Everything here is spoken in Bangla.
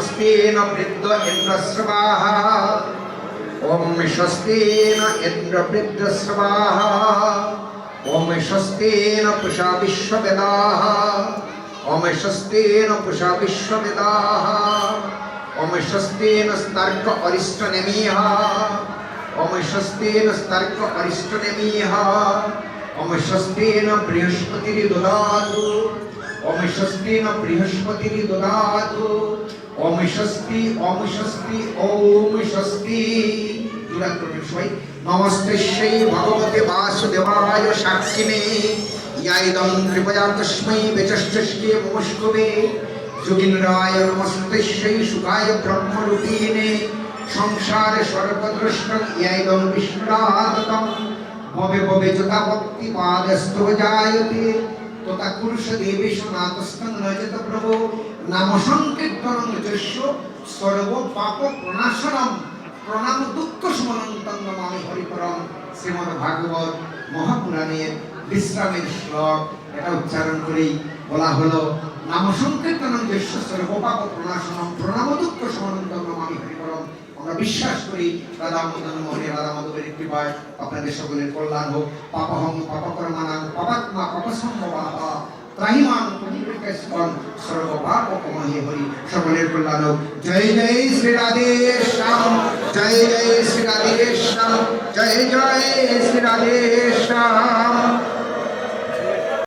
স্বস্তিন বৃদ্ধ ইন্দ্রশ্রবাহ ওম স্বস্তিন ইন্দ্র বৃদ্ধশ্রবাহ ওম স্বস্তিন পুষা বিশ্ববেদাহ ওম স্বস্তিন পুষা বিশ্ববেদাহ ওম স্বস্তিন স্তর্ক অরিষ্ট নেমিহ ওম স্বস্তিন স্তর্ক অরিষ্ট নেমিহ ওম স্বস্তিন বৃহস্পতির দদাতু ওম স্বস্তিন বৃহস্পতির দদাতু। স্বস্তি ওম স্বস্তি দুরাত করবেন সবাই, নমস্তে সেই ভগবতে বাসুদেবায় সাক্ষিণে। ইয়াইদং কৃপয়া তস্मै বেচষ্টে নমস্কবে যোগীন্দ্রায় নমস্তে সেই সুখায় ব্রহ্মরূপিণে। সংসারে সর্বদ্রষ্টং ইয়াইদং বিষ্ণুরাততম ভবে ভবে যথা ভক্তি পাদস্থ জায়তে তথা পুরুষ দেবেশু নাতস্তং রজত প্রভু নাম সংকীর্তনং যস্য সর্ব পাপ প্রণাশনম প্রণাম দুঃখ শ্রীমদ্ ভাগবত মহাপুরাণের বিশ্রামের শ্লোক এটা উচ্চারণ করেই বলা হলো নাম সংকীর্তনং যস্য সর্ব পাপ প্রণাশনম প্রণাম দুঃখ সমনন্তং নমামি হরিপরম আমরা বিশ্বাস করি রাধা মদন মোহনে রাধা মাধবের কৃপায় আপনাদের সকলের কল্যাণ হোক। পাপহং পাপকর্মানাং পাপাত্মা পাপসম্ভবাহ ত্রাহিমাং পবিত্রকেশন সর্বপাপ কমহে হরি। সকলের কল্যাণ হোক। জয় জয় শ্রী রাধে শ্যাম। জয় জয় শ্রী রাধে শ্যাম। জয় জয় শ্রী রাধে শ্যাম।